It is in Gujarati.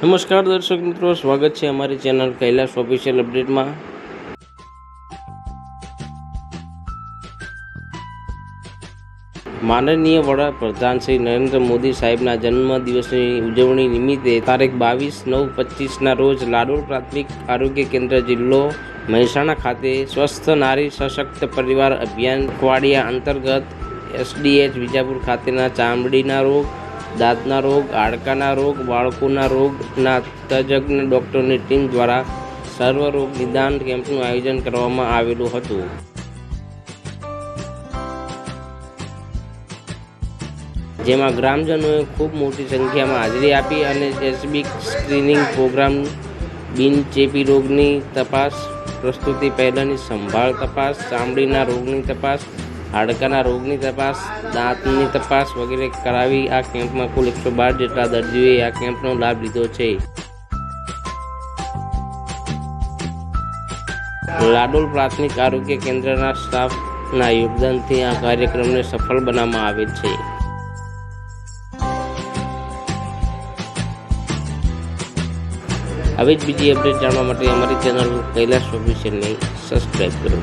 નમસ્કાર દર્શક મિત્રો, સ્વાગત છે અમારી ચેનલ કૈલાસ ઓફિશિયલ અપડેટમાં માનનીય વડાપ્રધાન શ્રી નરેન્દ્ર મોદી સાહેબના જન્મદિવસની ઉજવણી નિમિત્તે તારીખ બાવીસ નવ પચીસના રોજ લાડોળ પ્રાથમિક આરોગ્ય કેન્દ્ર જિલ્લો મહેસાણા ખાતે સ્વસ્થ નારી સશક્ત પરિવાર અભિયાન અઠવાડિયા અંતર્ગત એસડીએચ વિજાપુર ખાતેના ચામડીના રોગ દાંતના રોગ, હાડકાના રોગ, બાળકોના રોગના તજજ્ઞ ડૉક્ટરની ટીમ દ્વારા સર્વરોગ નિદાન કેમ્પનું આયોજન કરવામાં આવેલું હતું. જેમાં ગ્રામજનોએ ખૂબ મોટી સંખ્યામાં હાજરી આપી અને એસબી સ્ક્રીનિંગ પ્રોગ્રામ બિનચેપી રોગની તપાસ, પ્રસ્તુતિ, પહેલાંની સંભાળ તપાસ, ચામડીના રોગની તપાસ હાડકાના રોગની તપાસ, દાંતની તપાસ વગેરે કરાવી આ કેમ્પમાં કુલ એકસો બાર જેટલા દર્દીઓએ આ કેમ્પનો લાભ લીધો છે. લાડોલ પ્રાથમિક આરોગ્ય કેન્દ્રના સ્ટાફના યોગદાનથી આ કાર્યક્રમને સફળ બનાવવામાં આવેલ છે. આવી જ બીજી અપડેટ જાણવા માટે અમારી ચેનલ કૈલાસ ઓફિશિયલને સબસ્ક્રાઈબ કરો.